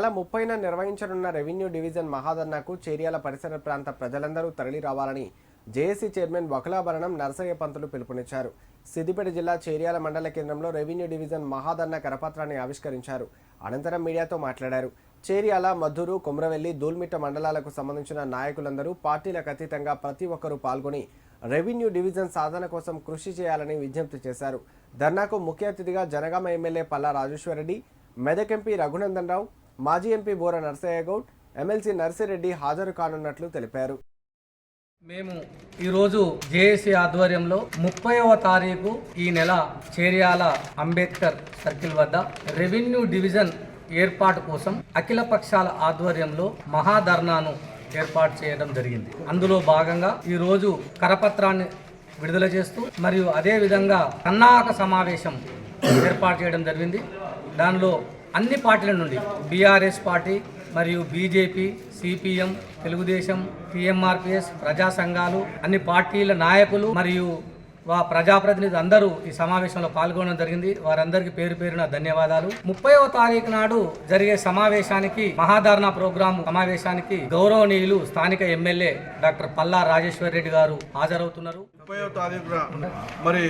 నెల ముప్పైన నిర్వహించనున్న రెవెన్యూ డివిజన్ మహాధర్నాకు చేర్యాల పరిసర ప్రాంత ప్రజలందరూ తరలి రావాలని జేఏసీ చైర్మన్ వకలాభరణం నరసయ్య పంతులు పిలుపునిచ్చారు. సిద్దిపేట జిల్లా చేర్యాల మండల కేంద్రంలో రెవెన్యూ డివిజన్ మహాధర్న కరపత్రాన్ని ఆవిష్కరించారు. అనంతరం మీడియాతో మాట్లాడారు. చేర్యాల మధురు కుమ్రవెల్లి దూల్మిట్ట మండలాలకు సంబంధించిన నాయకులందరూ పార్టీలకు అతీతంగా ప్రతి ఒక్కరూ పాల్గొని రెవెన్యూ డివిజన్ సాధన కోసం కృషి చేయాలని విజ్ఞప్తి చేశారు. ధర్నాకు ముఖ్య అతిథిగా జనగామ ఎమ్మెల్యే పల్లా రాజేశ్వరరెడ్డి మెదక్ ఎంపీ రఘునందన్ రావు మాజీ ఎంపీ బోర నర్సయ్య గౌడ్ ఎమ్మెల్సీ నర్సిరెడ్డి హాజరు కానున్నట్లు తెలిపారు. మేము ఈరోజు జేఏసీ ఆధ్వర్యంలో ముప్పైవ తారీఖు ఈ నెల చేర్యాల అంబేద్కర్ సర్కిల్ వద్ద రెవెన్యూ డివిజన్ ఏర్పాటు కోసం అఖిల పక్షాల ఆధ్వర్యంలో మహాధర్నాను ఏర్పాటు చేయడం జరిగింది. అందులో భాగంగా ఈరోజు కరపత్రాన్ని విడుదల చేస్తూ మరియు అదేవిధంగా కన్నాక సమావేశం ఏర్పాటు చేయడం జరిగింది. దానిలో అన్ని పార్టీల నుండి బీఆర్ఎస్ పార్టీ మరియు బీజేపీ సిపిఎం తెలుగుదేశం టీఎంఆర్పిఎస్ ప్రజా సంఘాలు అన్ని పార్టీల నాయకులు మరియు వా ప్రజాప్రతినిధులు అందరూ ఈ సమావేశంలో పాల్గొనడం జరిగింది. వారందరికీ పేరు పేరున ధన్యవాదాలు. ముప్పైవ తారీఖు నాడు జరిగే సమావేశానికి మహాధారణ ప్రోగ్రాం సమావేశానికి గౌరవనీయులు స్థానిక ఎమ్మెల్యే డాక్టర్ పల్లా రాజేశ్వర్ రెడ్డి గారు హాజరవుతున్నారు. ముప్పైవ తారీఖున మరి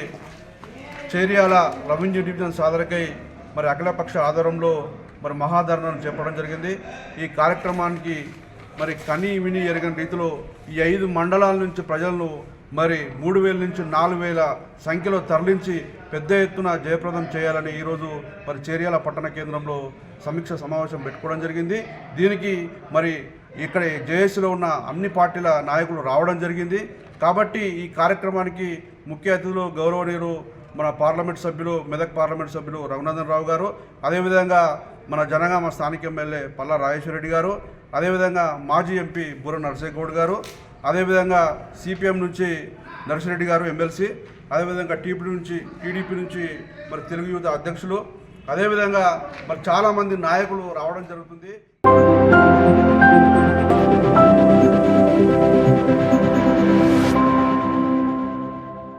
చేరియాల రెవెన్యూ డివిజన్ సాధనకై మరి అఖిలపక్ష ఆధారంలో మరి మహాధరణను చేపట్టడం జరిగింది. ఈ కార్యక్రమానికి మరి కని విని ఎరగని రీతిలో ఈ ఐదు మండలాల నుంచి ప్రజలను మరి మూడు వేల నుంచి నాలుగు వేల సంఖ్యలో తరలించి పెద్ద ఎత్తున జయప్రదం చేయాలని ఈరోజు మరి చేరియాల పట్టణ కేంద్రంలో సమీక్ష సమావేశం పెట్టుకోవడం జరిగింది. దీనికి మరి ఇక్కడ జేఏసీలో ఉన్న అన్ని పార్టీల నాయకులు రావడం జరిగింది. కాబట్టి ఈ కార్యక్రమానికి ముఖ్య అతిథులు గౌరవనీయులు మన పార్లమెంట్ సభ్యులు మెదక్ పార్లమెంట్ సభ్యులు రఘునందన్ రావు గారు అదేవిధంగా మన జనగామ స్థానిక ఎమ్మెల్యే పల్లా రాజేశ్వరరెడ్డి గారు అదేవిధంగా మాజీ ఎంపీ బుర్ర నరసింహగౌడ్ గారు అదేవిధంగా సిపిఎం నుంచి నరసిరెడ్డి గారు ఎమ్మెల్సీ అదేవిధంగా టీపీ నుంచి టీడీపీ నుంచి మరి తెలుగు యువత అధ్యక్షులు అదేవిధంగా మరి చాలామంది నాయకులు రావడం జరుగుతుంది.